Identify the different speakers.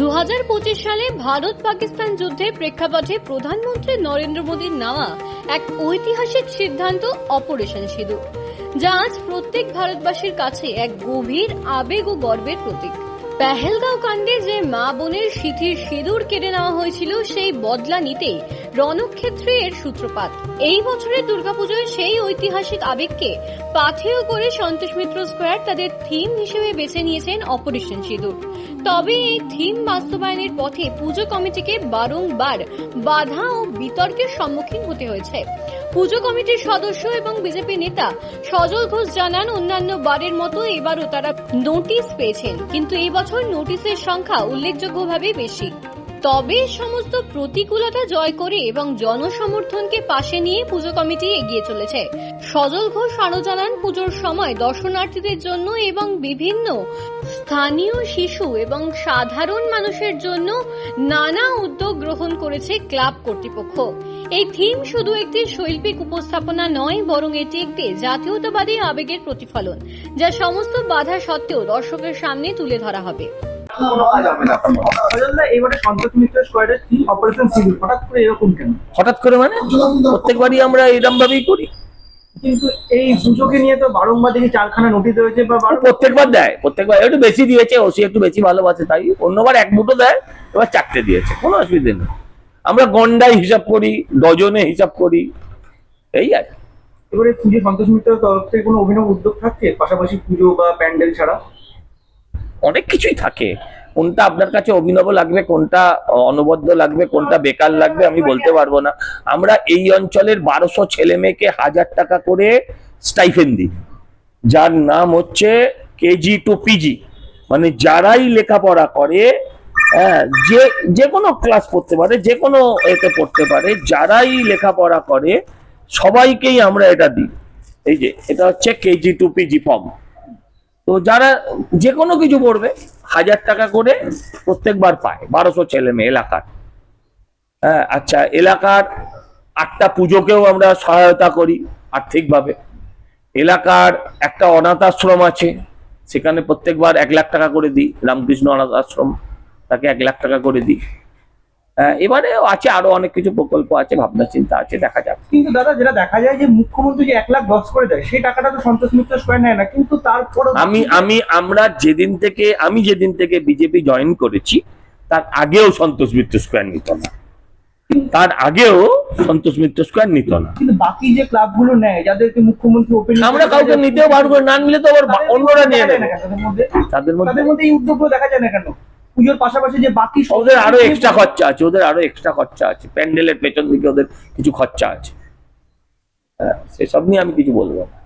Speaker 1: দু হাজার পঁচিশ সালে ভারত পাকিস্তান যুদ্ধের প্রেক্ষাপটে প্রধানমন্ত্রী নরেন্দ্র মোদীর নেওয়া এক ঐতিহাসিক সিদ্ধান্ত অপারেশন সিঁদুর, যা আজ প্রত্যেক ভারতবাসীর কাছে এক গভীর আবেগ ও গর্বের প্রতীক। পেহেলগাঁও কাণ্ডে যে মা বোনের সিথির সিঁদুর কেড়ে নেওয়া হয়েছিল, সেই বদলা নিতে রণক্ষেত্রে এর সূত্রপাত। এই বছরের দুর্গাপুজোয় সেই ঐতিহাসিক আবেগকে পাথেয় করে সন্তোষ মিত্র স্কোয়ার তাদের থিম হিসেবে বেছে নিয়েছেন অপারেশন সিঁদুর। তবে এই থিম বাস্তবায়নের পথে পুজো কমিটিকে বারংবার বাধা ও বিতর্কের সম্মুখীন হতে হয়েছে। পুজো কমিটির সদস্য এবং বিজেপি নেতা সজল ঘোষ জানান, অন্যান্য বারের মতো এবারও তারা নোটিশ পেয়েছেন। কিন্তু এই নোটিশের সংখ্যা উল্লেখযোগ্যভাবে বেশি। তবে সমস্ত প্রতিকূলতা জয় করে এবং জনসমর্থনকে পাশে নিয়ে পুজো কমিটি এগিয়ে চলেছে। সজল ঘোষ আরও জানান, পুজোর সময় দর্শনার্থীদের জন্য এবং বিভিন্ন স্থানীয় শিশু এবং সাধারণ মানুষের জন্য নানা উদ্যোগ গ্রহণ করেছে ক্লাব কর্তৃপক্ষ। এই থিম শুধু একটি শৈল্পিক উপস্থাপনা নয় বরং এটি একটি জাতীয়তাবাদী আবেগের প্রতিফলন যা সমস্ত বাধা সত্ত্বেও দর্শকের সামনে তুলে ধরা হবে।
Speaker 2: হঠাৎ করে এরকম কেন
Speaker 3: হঠাৎ করে মানে? প্রত্যেকবারই আমরা এরম ভাবেই করি।
Speaker 2: কিন্তু এই পুজোকে নিয়ে তো বারংবার দেখি চারখানা নোটিশ হয়েছে বা
Speaker 3: প্রত্যেকবার দেয় প্রত্যেকবার। একটু বেশি দিয়েছে ওসি একটু বেশি ভালোবাসে তাই অন্যবার এক মুঠো দেয় এবার চারটে দিয়েছে কোনো অসুবিধে নেই। আমরা গন্ডায় হিসাব করি ডজনে হিসাব করি এই আর।
Speaker 2: এবারে পুজো সন্তোষ মিত্রের তরফ থেকে কোনো অভিনব উদ্যোগ থাকছে পাশাপাশি পুজো বা প্যান্ডেল ছাড়া?
Speaker 3: অনেক কিছুই থাকে। কোনটা আপনার কাছে অভিনব লাগবে কোনটা অনবদ্য লাগবে কোনটা বেকার লাগবে আমি বলতে পারব না। আমরা এই অঞ্চলের বারোশো ছেলে মেয়েকে হাজার টাকা করে স্টাইফেন দিই। যার নাম হচ্ছে কেজি টু পিজি। মানে যারাই লেখাপড়া করে যে যে কোনো ক্লাস পড়তে পারে, যে কোনো এতে পড়তে পারে, যারাই লেখাপড়া করে, সবাইকেই আমরা এটা দিই। এই যে, এটা হচ্ছে কেজি টু পিজি ফর্ম তো যারা যে কোনো কিছু পড়বে, হাজার টাকা করে প্রত্যেকবার পায়, বারোশো ছেলে মেয়ে এলাকার। হ্যাঁ আচ্ছা এলাকার আটটা পুজোকেও আমরা সহায়তা করি, আর্থিকভাবে। এলাকার একটা অনাথ আশ্রম আছে, সেখানে প্রত্যেকবার এক লাখ টাকা করে দিই, রামকৃষ্ণ অনাথ আশ্রম। তাকে এক লাখ টাকা করে দিই। এবারে আছে আরও অনেক কিছু প্রকল্প আছে ভাবনা চিন্তা আছে দেখা যাক।
Speaker 2: কিন্তু দাদা যেটা দেখা যায় যে মুখ্যমন্ত্রী যে এক লাখ দশ করে দেয় সেই টাকাটা তো সন্তোষ মিত্র স্কোয়ার নেয় না কিন্তু তারপর
Speaker 3: আমি আমি আমরা যেদিন থেকে আমি যেদিন থেকে বিজেপি জয়েন করেছি তার আগেও সন্তোষ মিত্র স্কোয়ার নিত না। তার আগেও সন্তোষ মিত্র স্কোয়ার নিত না।
Speaker 2: কিন্তু বাকি যে ক্লাবগুলো নেয় যাদেরকে মুখ্যমন্ত্রী ওপেন
Speaker 3: আমরা কাউকে নিতেও পারব না নিলে তো আবার অন্যরা নিয়ে নেবে।
Speaker 2: মধ্যে
Speaker 3: তাদের মধ্যে
Speaker 2: তাদের মধ্যে এই উদ্যোগগুলো দেখা যায় না কেন? পুজোর পাশাপাশি যে বাকি
Speaker 3: ওদের আরও এক্সট্রা খরচা আছে ওদের আরও এক্সট্রা খরচা আছে। প্যান্ডেলের পেছন দিকে ওদের কিছু খরচা আছে। হ্যাঁ সেসব নিয়ে আমি কিছু বলব না।